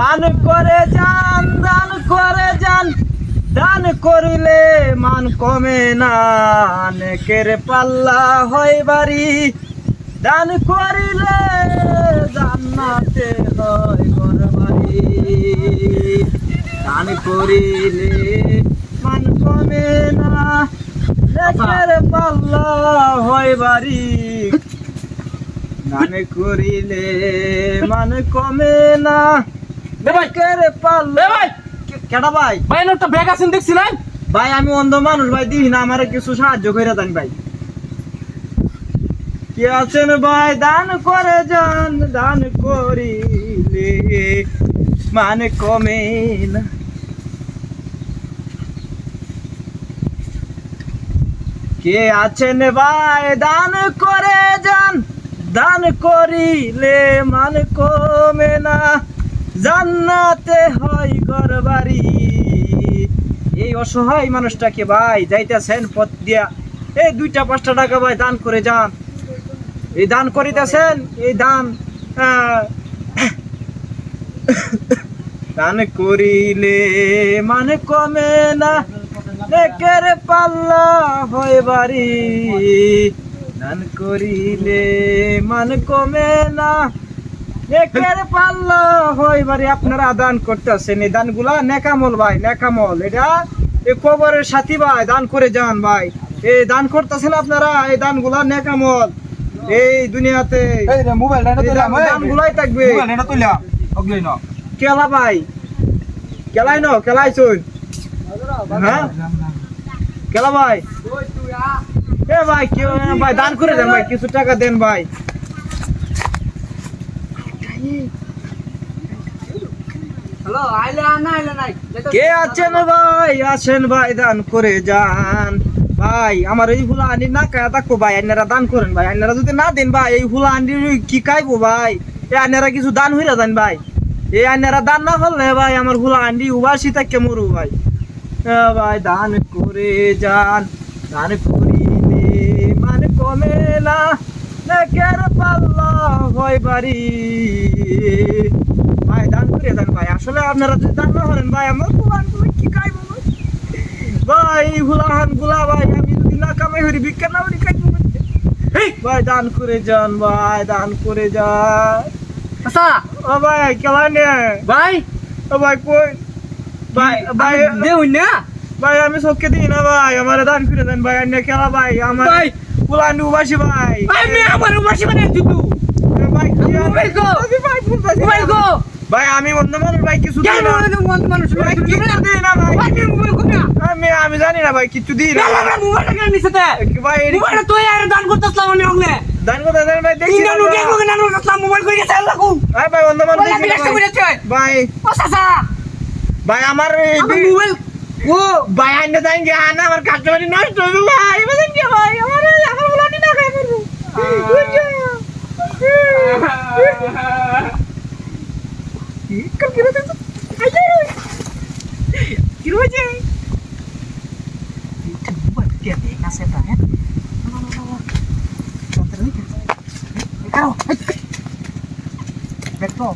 দান করে যান, দান করে যান। দান করিলে মান কমে না। নেকের পাল্লা হয় বাড়ি। দান করিলে জান্নাতে হয় ঘর বাড়ি দান করিলে মান কমে না। নেকের পাল্লা হয় বাড়ি। দান করিলে মান কমে না। ভাই। দে ভাই। কে- কেডা ভাই? ভাই একটা ব্যাগ আছেন দেখছিলেন ভাই আমি অন্ধ মানুষ ভাই দিই না আমার কিছু সাহায্য করে দেন ভাই। কে আছেন ভাই? দান করে যান দান করিলে মানে কমে না। কে আছেন ভাই? দান করে যান দান করিলে মান কমে না। জান্নাতে হয় ঘর বাড়ি এই অসহায় মানুষটাকে ভাই যাইতেছেন পথ দিয়া। এই দুইটা পাঁচটা টাকা ভাই দান করে যান। এই দান করিতেছেন, এই দান দান করিলে মানে কমে না। নেকের পাল্লা হয় বাড়ি। দান করিলে মানে কমে না। নেকের পাল্লা হয় বাড়ি আপনারা দান করতেছেন। এই দানগুলা নেকামল ভাই নেকামল। এটা এই কবরের সাথী ভাই দান করে যান ভাই। এই দান করতেছেন আপনারা এই দানগুলা নেকামল। এই দুনিয়াতে দানগুলাই থাকবে। কেলা ভাই কেলাই ন কেলাই শুন হ্যাঁ? কেলা ভাই। এ ভাই কেউ ভাই দান করে দেন ভাই কিছু টাকা দেন ভাই। কে আছেন ভাই? আছেন ভাই, দান করে যান। ভাই, আমার এই হুলা আনি না, কায়া থাকব ভাই, আইনারা দান করেন ভাই। আইনারা যদি না দেন ভাই, এই হুলা আনি কি খাইবো ভাই? এ আইনারা কিছু দান হইরা যান ভাই। এই আইনারা দান না করলে ভাই, আমার হুলা আন্ডি উবাসি থাকে মরু ভাই। ভাই, দান করে যান। দান করিলে মানে কমে না। নেকের পাল্লা হয় বাড়ি। ভাই দান করে দেন ভাই। আসলে আপনারা যদি দান না করেন ভাই আমার হুলানগুলো কি খাইবো ভাই? ভাই হুলাহানগুলা ভাই আমি যদি না কামাই হরি ভিক্ষা না হরি খাইবো ভাই। দান করে যান ভাই দান করে যান। আচ্ছা। ও ভাই কেলা নে? ভাই। ও ভাই কই? ভাই ভাই দে হই না? ভাই আমি সবকে দিই না ভাই আমার দান করে দেন ভাই আন্নে খেলা ভাই আমার ভাই। হুলান উবাসি ভাই। ভাই মে আমার উমাসি মানে দিতু ভাই আর- মোবাইল গো। ভাই গো। ভাই আমি অন্য মানুষ ভাই কিছু দিই না। মন মানুষ ভাই কিছু দিই না ভাই। ভাই তুমি মোবাইল কো না আমি আমি জানি না ভাই কিছু দিই না। না মোবাইল কেন নিছে তে ভাই মোবাইল তো আর দান করতেছলাম আমি ওগলে দান কথা জানেন ভাই দেখছি না ভাই। দেখো না আসলাম মোবাইল কই গেছে আল্লাহ কো ভাই ভাই অন্য মানুষ ভাই। করেছে ভাই। ও সাসা ভাই আমার মোবাইল ও ভাই আন্নে দেন গে আনা আমার কাস্টমারই নষ্ট হইল ভাই। বুঝেন কি ভাই আমার এই- আমার বলানি না খাই পারব বুঝছ? কি কাল কি হচ্ছে আইয়ে কি হচ্ছে কে দে না সেটা হ্যাঁ দেখো